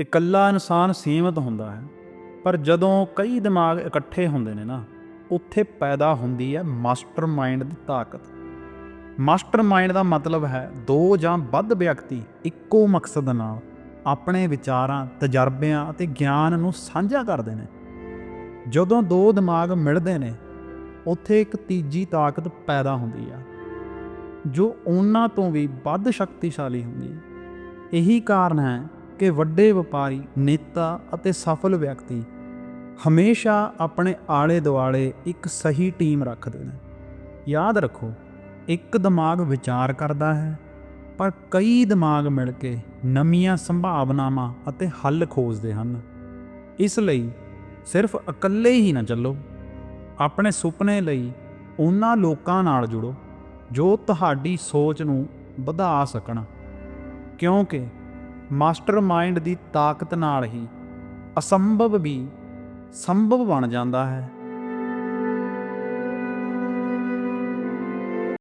ਇਕੱਲਾ ਇਨਸਾਨ ਸੀਮਤ ਹੁੰਦਾ ਹੈ। ਪਰ ਜਦੋਂ ਕਈ ਦਿਮਾਗ ਇਕੱਠੇ ਹੁੰਦੇ ਨੇ ਨਾ, ਉੱਥੇ ਪੈਦਾ ਹੁੰਦੀ ਹੈ ਮਾਸਟਰਮਾਈਂਡ ਦੀ ਤਾਕਤ। ਮਾਸਟਰਮਾਈਂਡ ਦਾ ਮਤਲਬ ਹੈ ਦੋ ਜਾਂ ਵੱਧ ਵਿਅਕਤੀ ਇੱਕੋ ਮਕਸਦ ਨਾਲ ਆਪਣੇ ਵਿਚਾਰਾਂ, ਤਜਰਬਿਆਂ ਅਤੇ ਗਿਆਨ ਨੂੰ ਸਾਂਝਾ ਕਰਦੇ ਨੇ। ਜਦੋਂ ਦੋ ਦਿਮਾਗ ਮਿਲਦੇ ਨੇ, ਉੱਥੇ ਇੱਕ ਤੀਜੀ ਤਾਕਤ ਪੈਦਾ ਹੁੰਦੀ ਆ, ਜੋ ਉਹਨਾਂ ਤੋਂ ਵੀ ਵੱਧ ਸ਼ਕਤੀਸ਼ਾਲੀ ਹੁੰਦੀ ਹੈ। ਇਹੀ ਕਾਰਨ ਹੈ ਕਿ ਵੱਡੇ ਵਪਾਰੀ, ਨੇਤਾ ਅਤੇ ਸਫਲ ਵਿਅਕਤੀ ਹਮੇਸ਼ਾ ਆਪਣੇ ਆਲੇ ਦੁਆਲੇ ਇੱਕ ਸਹੀ ਟੀਮ ਰੱਖਦੇ ਨੇ। ਯਾਦ ਰੱਖੋ, ਇੱਕ ਦਿਮਾਗ ਵਿਚਾਰ ਕਰਦਾ ਹੈ, ਪਰ ਕਈ ਦਿਮਾਗ ਮਿਲ ਕੇ ਨਵੀਆਂ ਸੰਭਾਵਨਾਵਾਂ ਅਤੇ ਹੱਲ ਖੋਜਦੇ ਹਨ। ਇਸ ਲਈ ਸਿਰਫ ਇਕੱਲੇ ਹੀ ਨਾ ਚੱਲੋ, ਆਪਣੇ ਸੁਪਨੇ ਲਈ ਉਹਨਾਂ ਲੋਕਾਂ ਨਾਲ ਜੁੜੋ ਜੋ ਤੁਹਾਡੀ ਸੋਚ ਨੂੰ ਵਧਾ ਸਕਣ। ਕਿਉਂਕਿ ਮਾਸਟਰਮਾਈਂਡ ਦੀ ਤਾਕਤ ਨਾਲ ਹੀ ਅਸੰਭਵ ਵੀ ਸੰਭਵ ਬਣ ਜਾਂਦਾ ਹੈ।